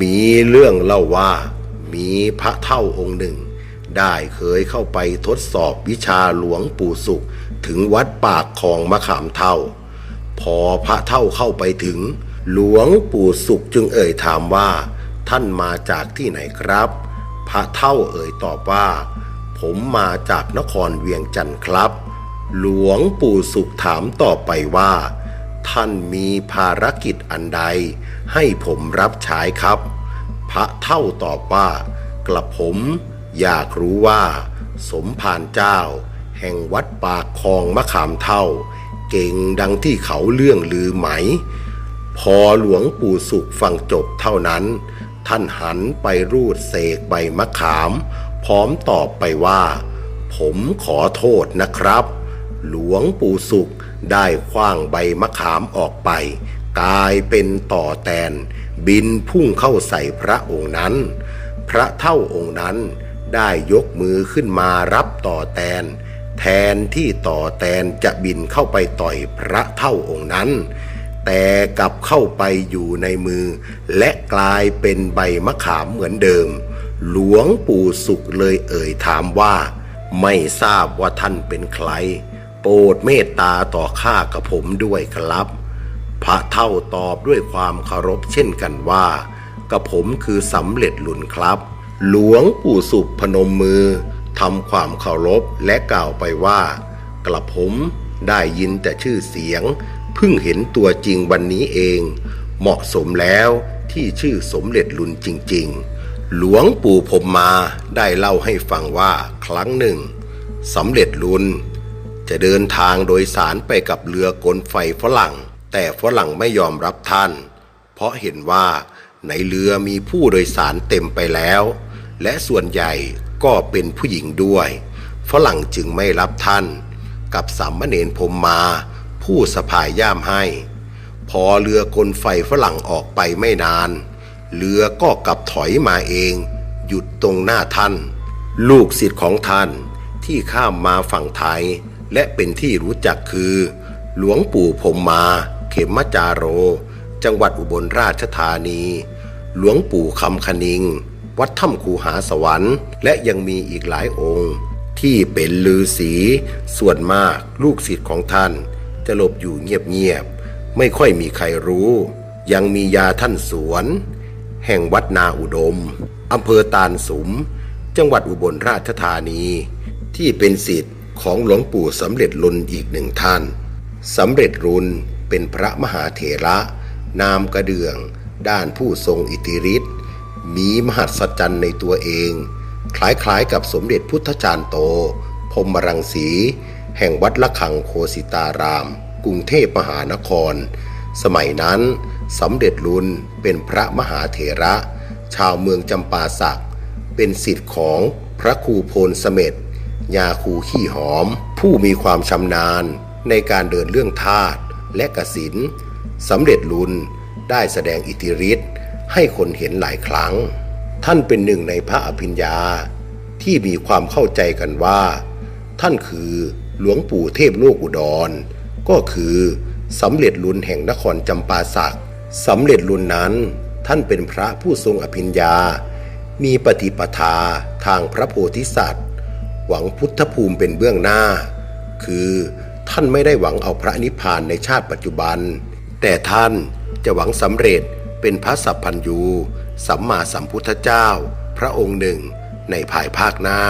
มีเรื่องเล่าว่า มีพระเท่าองค์หนึ่ง ได้เคยเข้าไปทดสอบวิชาหลวงปู่สุข ถึงวัดปากคลองมะขามเท่า พอพระเท่าเข้าไปถึง หลวงปู่สุขจึงเอ่ยถามว่า ท่านมาจากที่ไหนครับ พระเท่าเอ่ยตอบว่า ผมมาจากนครเวียงจันทร์ครับ หลวงปู่สุขถามต่อไปว่า ท่านมีภารกิจอันใด ให้ผมรับใช้ครับ พระเท่าตอบว่ากระผมอยากรู้ว่า สมภารเจ้า แห่งวัดปากคลองมะขามเท่า เก่งดังที่เขาเรื่องลือไหม พอหลวงปู่สุขฟังจบเท่านั้น ท่านหันไปรูดเสกใบมะขาม พร้อมตอบไปว่า ผมขอโทษนะครับ หลวงปู่สุขได้คว้างใบมะขามออกไป กลายเป็นต่อแตน บินพุ่งเข้าใส่พระองค์นั้น พระเท่าองค์นั้นได้ยกมือขึ้นมารับต่อแตน แทนที่ต่อแตนจะบินเข้าไปต่อยพระเท่าองค์นั้น แต่กลับเข้าไปอยู่ในมือ และกลายเป็นใบมะขามเหมือนเดิม หลวงปู่สุขเลยเอ่ยถามว่า ไม่ทราบว่าท่านเป็นใคร โปรดเมตตาต่อข้ากับผมด้วยครับ พระเท่าตอบด้วยความเคารพเช่นกันว่า กับผมคือสำเร็จหลุนครับ หลวงปู่สุพนมมือทำความเคารพและกล่าวไปว่า กระผมได้ยินแต่ชื่อเสียง เพิ่งเห็นตัวจริงวันนี้เอง เหมาะสมแล้วที่ชื่อสมเด็จลุนจริง ๆ หลวงปู่ผมมาได้เล่าให้ฟังว่าครั้งหนึ่งสำเร็จลุน จะเดินทางโดยสารไปกับเรือกลไฟฝรั่ง แต่ฝรั่งไม่ยอมรับท่าน เพราะเห็นว่าในเรือมีผู้โดยสารเต็มไปแล้ว และส่วนใหญ่ก็เป็นผู้หญิงด้วย ฝรั่งจึงไม่รับท่าน กับสามเณรพมมา ผู้สะพายย่ามให้ พอเรือกลไฟฝรั่งออกไปไม่นาน เรือก็กลับถอยมาเอง หยุดตรงหน้าท่าน ลูกศิษย์ของท่านที่ข้ามมาฝั่งไทย และเป็นที่รู้จักคือ หลวงปู่พมมา เขมจาโร จังหวัดอุบลราชธานี หลวงปู่คำคณิง วัดถ้ำคูหาสวรรค์ และยังมีอีกหลายองค์ ที่เป็นลือสีส่วนมากลูกศิษย์ของท่าน จะหลบอยู่เงียบๆไม่ค่อยมีใครรู้ ยังมียาท่านสวน แห่งวัดนาอุดมอำเภอตาลสุม จังหวัดอุบลราชธานี ที่เป็นศิษย์ ของหลวงปู่สำเร็จรุนอีกหนึ่งท่านสำเร็จรุนเป็นพระมหาเถระ นามกระเดือง ด้านผู้ทรงอิทธิฤทธิ์มีมหัศจรรย์ในตัวเอง คล้ายๆกับสมเด็จพุทธจารย์โต พรมรังสี แห่งวัดละคังโคสิตาราม กรุงเทพมหานคร สมัยนั้นสำเร็จรุนเป็นพระมหาเถระ ชาวเมืองจำปาสัก เป็นสิทธิ์ของพระครูโพลเสม็ด ยาคูขี้หอม ผู้มีความชำนาญในการเดินเรื่องธาตุและกสินสำเร็จลุนได้แสดงอิทธิฤทธิ์ให้คนเห็นหลายครั้ง ท่านเป็นหนึ่งในพระอภิญญา ที่มีความเข้าใจกันว่า ท่านคือหลวงปู่เทพโลกอุดร ก็คือสำเร็จลุนแห่งนครจำปาสักสำเร็จลุนนั้น ท่านเป็นพระผู้ทรงอภิญญา มีปฏิปทาทางพระโพธิสัตว์ หวังพุทธภูมิเป็นเบื้องหน้า คือท่านไม่ได้หวังเอาพระนิพพานในชาติปัจจุบัน แต่ท่านจะหวังสำเร็จเป็นพระสัพพัญญู สัมมาสัมพุทธเจ้า พระองค์หนึ่งในภายภาคหน้า